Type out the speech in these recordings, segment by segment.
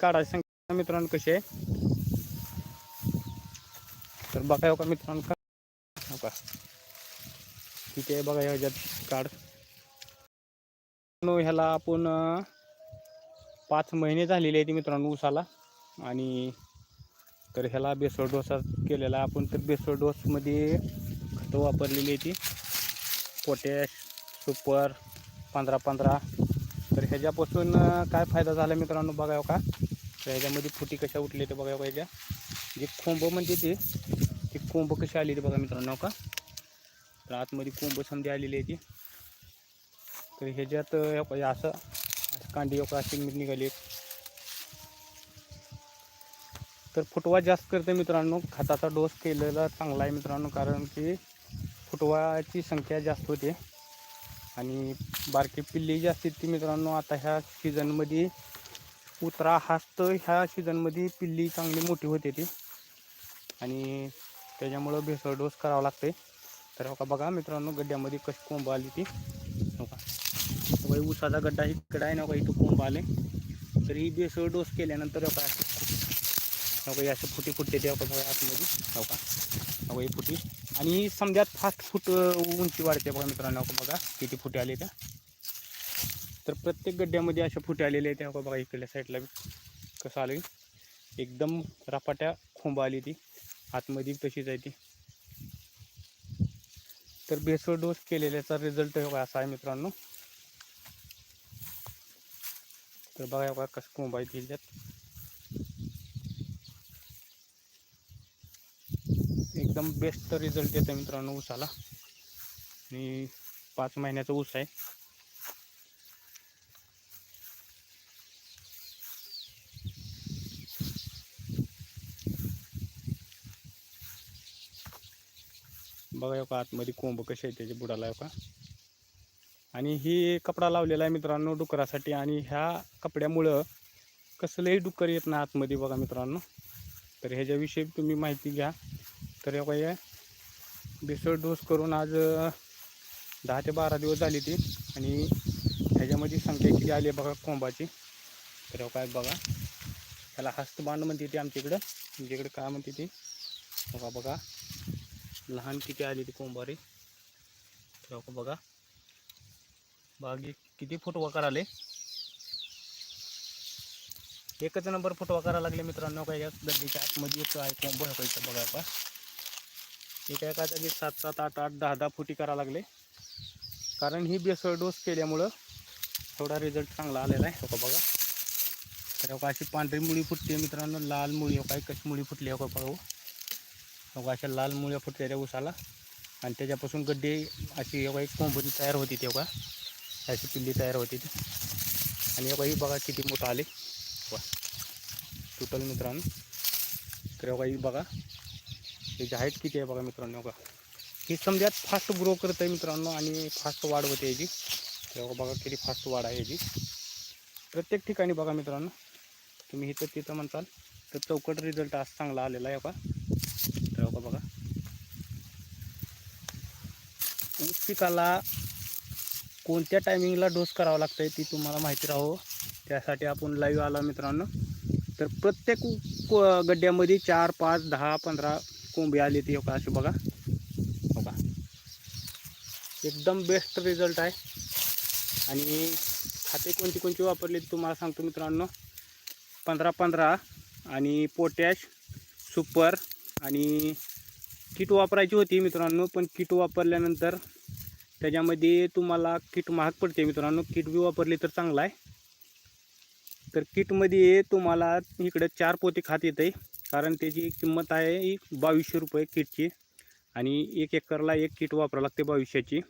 काढायची संख्या मित्रांनो कशी आहे? तर बघा का मित्रांनो का हो आहे बघा ह्याच्यात काढ. ह्याला आपण पाच महिने झालेले आहेत मित्रांनो उसाला आणि तर ह्याला बेसळ डोसा केलेला. आपण तर बेसळ डोसमध्ये खतं वापरलेली आहे ती. पोटॅश सुपर पंधरा पंधरा. तर ह्याच्यापासून काय फायदा झाला मित्रांनो बघा का? तर ह्याच्यामध्ये फुटी कशा उठले ते बघा ह्याच्या? जे कोंब म्हणते ते ती कोंब कशी आली ते बघा मित्रांनो हो का? तर आतमध्ये कोंब समजा आलेली आहे ती. तर ह्याच्यात असं असं कांडी का अशी निघाली. तर फुटवा जास्त करते मित्रांनो खताचा डोस केलेला चांगला आहे मित्रांनो कारण की फुटवाची संख्या जास्त होते. आणि बारकी पिल्ली जे असतील ती मित्रांनो आता ह्या सीझनमध्ये उतरा हास्त ह्या सीझनमध्ये पिल्ली चांगली मोठी होते ती. आणि त्याच्यामुळं भेसळ डोस करावा लागते तर हो का बघा मित्रांनो गड्ड्यामध्ये कशी कोंब आली ती. हो का हो का, गड्डा इकडं आहे ना का इथं कोंब आले तर ही डोस केल्यानंतर हो का अशी हो का, फुटी फुटते ते हो का बघा. आतमध्ये हो का फुटी. आणि समजा फास्ट फूट उंची वाढते बघा मित्रांनो का बघा किती फुटे आले त्या तर प्रत्येक गड्ड्यामध्ये अशा फुटे आलेले आहेत. त्या बघा इकडल्या साईडला बी कसं आलं एकदम रपाट्या खोंबा आली ती. आतमध्ये तशीच आहे ती. तर बेसळ डोस केलेल्याचा रिझल्ट हो असा आहे मित्रांनो. तर बघा बघा कसं कोंबा आहे त्याच्यात एकदम बेस्ट रिझल्ट येतं मित्रांनो ऊसाला. आणि पाच महिन्याचा ऊस आहे. बघा का आतमध्ये कोंब कसे आहे त्याच्या बुडाला का? आणि ही कपडा लावलेला आहे मित्रांनो डुकरासाठी आणि ह्या कपड्यामुळं कसलंही डुक्कर येत नाही आतमध्ये बघा मित्रांनो. तर ह्याच्याविषयी तुम्ही माहिती घ्या. तर हे काय बेसळ डोस करून आज दहा ते बारा दिवस झाली ती. आणि ह्याच्यामध्ये संख्या किती आली आहे बघा कोंबाची. तर हो काय बघा त्याला हस्तबांड म्हणते ती आमच्या इकडं. आमच्या इकडं काय म्हणते ती? बघा बघा. लहान किती आली ती कोंबारी तर हो बघा. बागी किती फुटवा कराले? एकच नंबर फुटवा करायला लागले मित्रांनो काय या गड्डीच्या आतमध्ये एक आहे कोंब आहे बघा का एका एका जागी सात सात आठ आठ दहा दहा फुटी करायला लागले. कारण ही बेसळ डोस केल्यामुळं थोडा रिझल्ट चांगला आलेला आहे. हो का बघा? तर हो का अशी पांढरी मुळी फुटते मित्रांनो. लाल मुळी हो काय कशी मुळी फुटली हो का बघा. हो. का अशा लाल मुळ्या फुटल्या त्या उसाला आणि त्याच्यापासून गड्डे अशी हो एक कोंबरी तयार होती ते हो का. अशी पिल्ली तयार होती ती. आणि हो एवढाही बघा किती मोठं आले. वा. टोटल मित्रांनो. तर हो बघा बघा. त्याची हाईट किती आहे बघा मित्रांनो बघा. ही समजा फास्ट ग्रो करत आहे मित्रांनो आणि फास्ट वाढ होते याची. तेव्हा बघा किती फास्ट वाढ आहे याची. प्रत्येक ठिकाणी बघा मित्रांनो तुम्ही इथं तिथं म्हणताल तर चौकट रिझल्ट आज चांगला आलेला आहे बघा. तर बघा बघा. ऊस पिकाला कोणत्या टायमिंगला डोस करावा लागतं आहे ती तुम्हाला माहिती राहो. त्यासाठी आपण लाईव्ह आला मित्रांनो. तर प्रत्येक को- गड्ड्यामध्ये चार पाच दहा पंधरा कोंबे आली ती हो का असे बघा. हो का एकदम बेस्ट रिझल्ट आहे. आणि खाते कोणती कोणती वापरली तुम्हाला सांगतो मित्रांनो. पंधरा पंधरा आणि पोटॅश सुपर आणि किट वापरायची होती मित्रांनो पण किट वापरल्यानंतर त्याच्यामध्ये तुम्हाला किट महाग पडते मित्रांनो. किट बी वापरली तर चांगला आहे. तर किटमध्ये तुम्हाला इकडे चार पोते खात येते कारण त्याची किंमत आहे एक बावीसशे रुपये किटची. आणि एक एकरला एक किट वापरावं लागते बावीसशेची.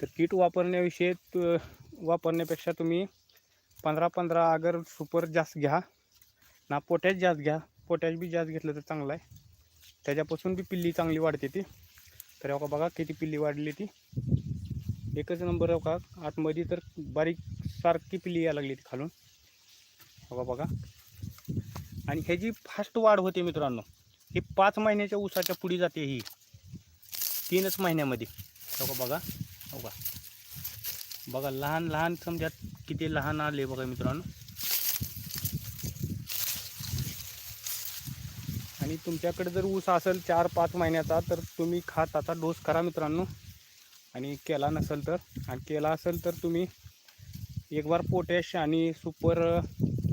तर किट वापरण्याविषयी त- वापरण्यापेक्षा तुम्ही पंधरा पंधरा अगर सुपर जास्त घ्या. ना पोटॅश जास्त घ्या. पोटॅश बी जास्त घेतलं तर चांगलं आहे. त्याच्यापासून बी पिल्ली चांगली वाढते ती. तर हो का बघा किती पिल्ली वाढली ती. एकच नंबर हो का आतमध्ये तर बारीक सारखी पिल्ली यायला लागली ती खालून. हो का बघा. आणि ह्याची फास्ट वाढ होते मित्रांनो ही पाच महिन्याच्या ऊसाच्या पुढे जाते ही. तीनच महिन्यामध्ये. हो का बघा. हो का बघा लहान लहान समजा किती लहान आले बघा मित्रांनो. आणि तुमच्याकडे जर ऊस असेल चार पाच महिन्याचा तर तुम्ही खताचा डोस करा मित्रांनो. आणि केला नसेल तर. आणि केला असेल तर तुम्ही एक बार पोटॅश आणि सुपर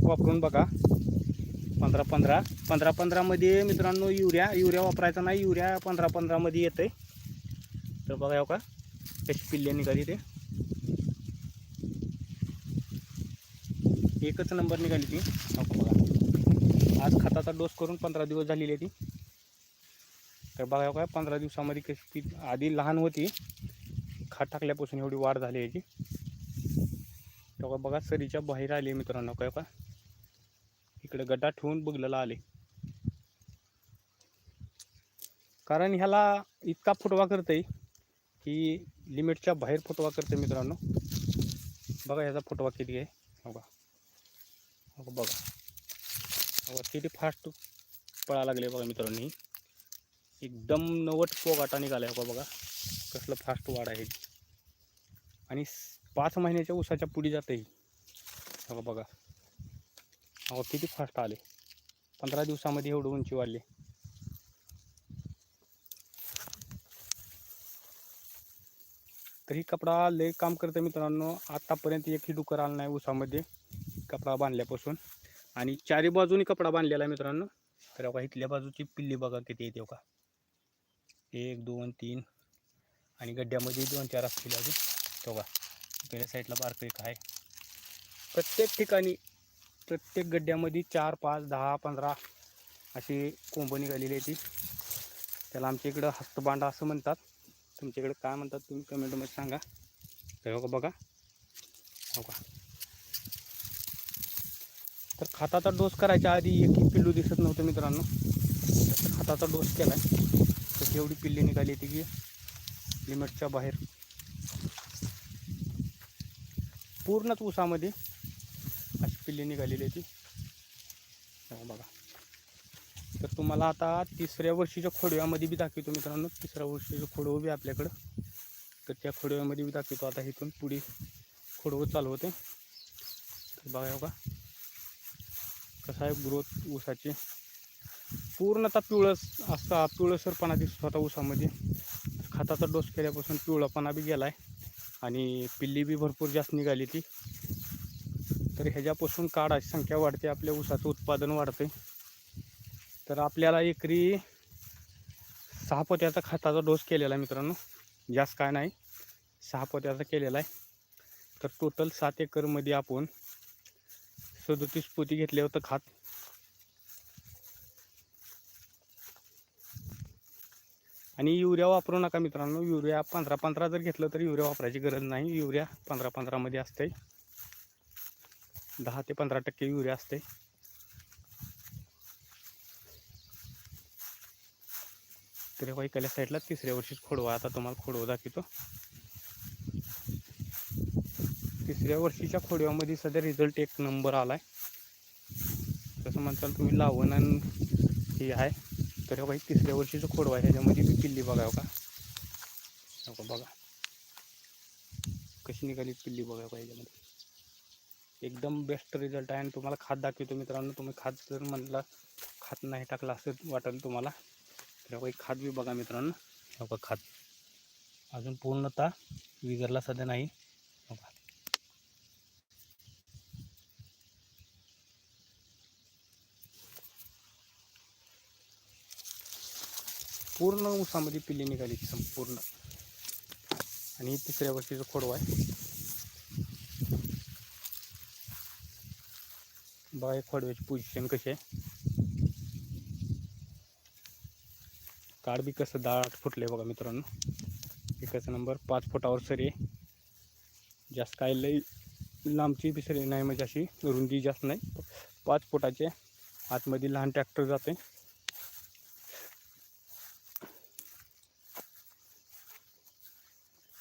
वापरून बघा. पंधरा पंधरा. पंधरा पंधरामध्ये मित्रांनो युरिया युरिया वापरायचा नाही युरिया पंधरा पंधरामध्ये येतं आहे तर बघा हो का कशी पिल्ले निघाली ते. एकच नंबर निघाली ती. हो बघा. आज खताचा डोस करून पंधरा दिवस झालेली आहे ती. तर बघा हो का पंधरा दिवसामध्ये कशी ती आधी लहान होती. खात टाकल्यापासून एवढी वाढ झाली याची. तेव्हा बघा सरीच्या बाहेर आली मित्रांनो काय का. इकडे गड्डा ठेवून बघलेला आले. कारण ह्याला इतका फुटवा करते की लिमिटच्या बाहेर फुटवा करते मित्रांनो. बघा ह्याचा फुटवा किती आहे. हो हो बघा. किती फास्ट पळा लागले बघा मित्रांनी एकदम नवट पोगाटा निघाला आहे बघा. कसलं फास्ट वाढ आहे. आणि पाच महिन्याच्या उसाच्या पुढे जाते बघा बघा. अहो किती फास्ट आले. पंधरा दिवसामध्ये एवढं उंची वाढली. तरी कपडा लय काम करते मित्रांनो. आत्तापर्यंत एकही डुकर आलं नाही उसामध्ये. कपडा बांधल्यापासून. आणि चारी बाजूनी कपडा बांधलेला आहे मित्रांनो. तर बघा इथल्या बाजूची पिल्ली बघा किती येते का एक दोन तीन. आणि गड्ड्यामध्ये दोन चार असतील अजून. तो का पहिल्या साईडला बारकं एक आहे. प्रत्येक ठिकाणी प्रत्येक गड्ड्यामध्ये चार पाच दहा पंधरा अशी कोंब निघालेली आहे ती. त्याला आमच्या इकडं हस्तबांडा असं म्हणतात. तुमच्याकडे काय म्हणतात तुम्ही कमेंटमध्ये सांगा. तर का बघा हो का तर खताचा डोस करायच्या आधी एकही पिल्लू दिसत नव्हतं मित्रांनो. तर खताचा डोस केला आहे तर एवढी पिल्ली निघाली ती की लिमिटच्या बाहेर. पूर्णच ऊसामध्ये पिल्ली निघालेली होती ती. हो बघा. तर तुम्हाला आता तिसऱ्या वर्षीच्या खोडव्यामध्ये बी दाखवतो मित्रांनो. तिसऱ्या वर्षीचं खोडवं बी आपल्याकडं. तर त्या खोडव्यामध्ये बी दाखवतो आता इथून पुढे खोडवं चालू होते. तर बघा का कसं आहे ग्रोथ ऊसाची. पूर्णतः पिवळस असा पिवळसरपणा दिसतो आता ऊसामध्ये. खताचा डोस केल्यापासून पिवळापणा बी गेला आहे आणि पिल्ली बी भरपूर जास्त निघाली ती. तर ह्याच्यापासून काळाची संख्या वाढते आपल्या ऊसाचं उत्पादन वाढते. तर आपल्याला एकरी सहा पोत्याचा खताचा डोस केलेला आहे मित्रांनो. जास्त काय नाही सहा पोत्याचा केलेला आहे. तर टोटल सात एकरमध्ये आपण सदोतीस पोती घेतले होतं खात. आणि युरिया वापरू नका मित्रांनो. युरिया पंधरा पंधरा जर घेतलं तर युरिया वापरायची गरज नाही. युरिया पंधरा पंधरामध्ये असते दहा ते पंधरा टक्के युरिया असते. तर हे इकडल्या साईडला तिसऱ्या वर्षीच खोडवा आता तुम्हाला खोडवा दाखवतो. तिसऱ्या वर्षीच्या खोडव्यामध्ये सध्या रिझल्ट एक नंबर आलाय. तसं म्हणताल तुम्ही लावण आणि हे आहे. तर हे बाई तिसऱ्या वर्षीचं खोडवा आहे. ह्याच्यामध्ये बी पिल्ली बघाव का हो का? बघा. कशी निघाली पिल्ली बघा हो का ह्याच्यामध्ये? एकदम बेस्ट रिझल्ट आहे. आणि तुम्हाला खात दाखवतो मित्रांनो. तुम्ही खात जर म्हणला खात नाही टाकला असं वाटेल तुम्हाला तर काही खात बी बघा मित्रांनो. हो खात. अजून पूर्णतः विगरला सध्या नाही. बघा. पूर्ण ऊसामध्ये पिल्ली निघाली संपूर्ण. आणि तिसऱ्या वर्षीचं खोडवा आहे. बघा खोडव्याची पोझिशन कशी आहे. काड बी कसं दाट फुटले बघा मित्रांनो. एकाचा नंबर पाच फुटावर सरी आहे. जास्त काय लई लांबची बी सरी नाही म्हणजे अशी रुंदी जास्त नाही. पाच फुटाचे आतमध्ये लहान ट्रॅक्टर जाते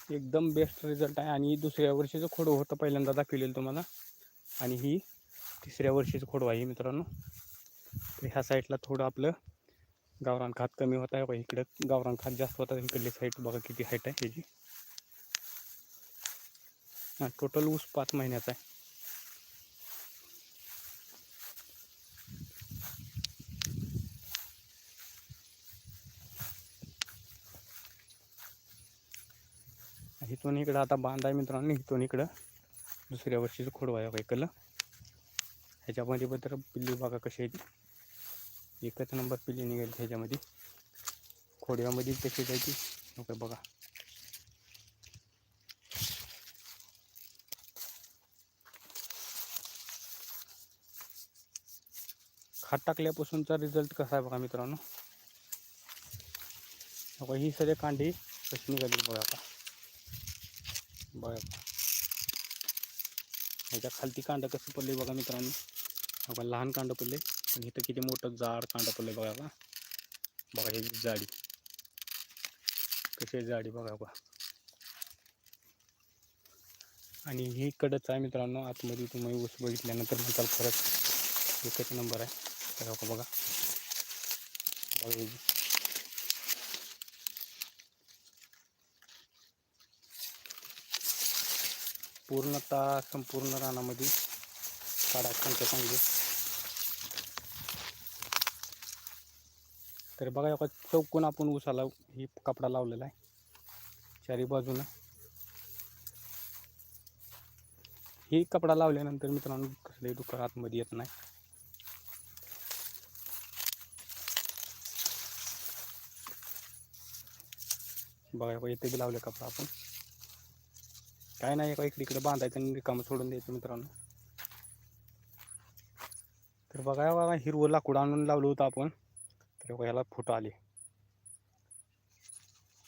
एकदम बेस्ट रिझल्ट आहे. आणि दुसऱ्या वर्षीचं खोडं होतं पहिल्यांदा दाखवलेलं तुम्हाला. आणि ही तिसऱ्या वर्षीचं खोडवा आहे मित्रांनो. तर ह्या साईडला थोडं आपलं गावरान खात कमी होत आहे. बघा इकडं गावरान खात जास्त होता इकडली साईड बघा किती हाईट आहे ह्याची. हां टोटल ऊस पाच महिन्याचा आहे. इथून इकडं आता बांध आहे मित्रांनो. इथून इकडं दुसऱ्या वर्षीचं खोडवा आहे इकडलं. ह्याच्यामध्ये बद्दल पिल्ली बघा कशी आहे एकच नंबर पिल्ली निघाली ह्याच्यामध्ये. खोडव्यामध्ये कशी जायची? नको बघा. खात टाकल्यापासूनचा रिझल्ट कसा आहे बघा मित्रांनो? बघा ही सगळे कांडी कशी निघाली बघा आता. बघा. ह्याच्या खालती कांड कसं पडले बघा मित्रांनो. बघा लहान कांड पडले. पण इथं किती मोठं जाड कांड पडले बघा आता बघा हे जाडी. कशी आहे जाडी बघा बघा आणि ही कडच आहे मित्रांनो. आतमध्ये तुम्ही ऊस बघितल्यानंतर निकाल खरंच. एकच नंबर आहे. बघा बघा. बघा पूर्णतः संपूर्ण रानामध्ये काढा खांच्या चांगली तर बघा एका चौकून आपण उसाला ही कपडा लावलेला आहे. चारी बाजूनं. ही कपडा लावल्यानंतर मित्रांनो कसलंही दुःख आतमध्ये येत नाही. बघा बघा इथे बी लावले कपडा आपण. काय नाही एका इकडे इकडे बांधायचं आणि रिकामं सोडून द्यायचं मित्रांनो. तर बघा बघा हिरवं लाकूड आणून लावलं होतं आपण. तर ह्याला फुट आले.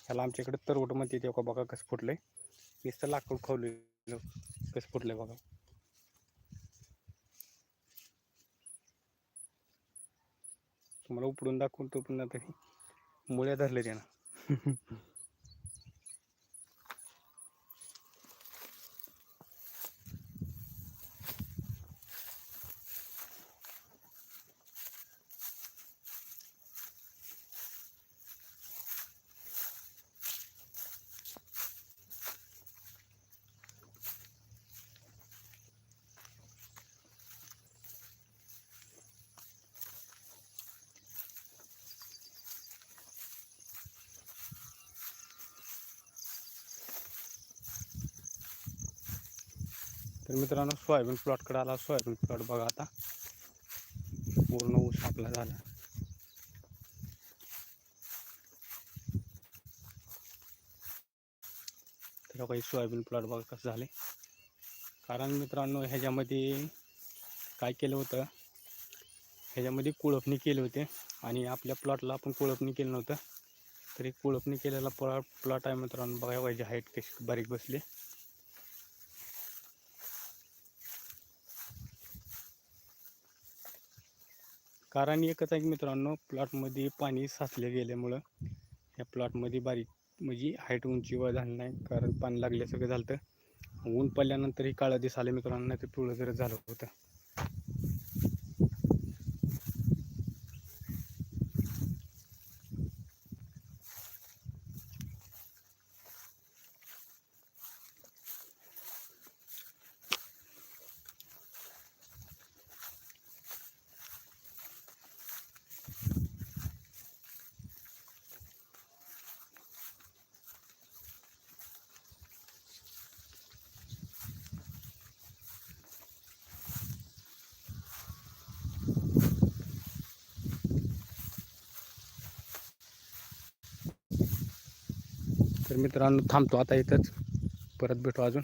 ह्याला आमच्या इकडे तरवट म्हणते ते बघा कसं फुटलंय. नुसतं लाकूड खवलं कसं फुटलंय बघा. तुम्हाला उपडून दाखवून तो पुन्हा तरी मुळ्या धरले त्यानं. तर मित्रांनो सोयाबीन प्लॉटकडे आला. सोयाबीन प्लॉट बघा आता. पूर्ण ऊस आपला झाला. तर काही सोयाबीन प्लॉट बघा कसं झाले. कारण मित्रांनो ह्याच्यामध्ये काय केलं होतं? ह्याच्यामध्ये कुळपणी केली होते आणि आपल्या प्लॉटला आपण कुळपणी केलं नव्हतं. तरी कुळपणी केलेला प्लॉट प्लॉट आहे मित्रांनो. बघा पाहिजे हाईट कशी बारीक बसली. कारण एकच आहे की मित्रांनो प्लॉटमध्ये पाणी साचले गेल्यामुळं या प्लॉटमध्ये बारीक म्हणजे हाईट उंची वर झाली नाही. कारण पाणी लागले सगळं झालं तर ऊन पडल्यानंतर ही काळं दिस आले मित्रांनो नाही तर पिवळं जर झालं होतं. तर मित्रांनो थांबतो आता इथंच. परत भेटू अजून.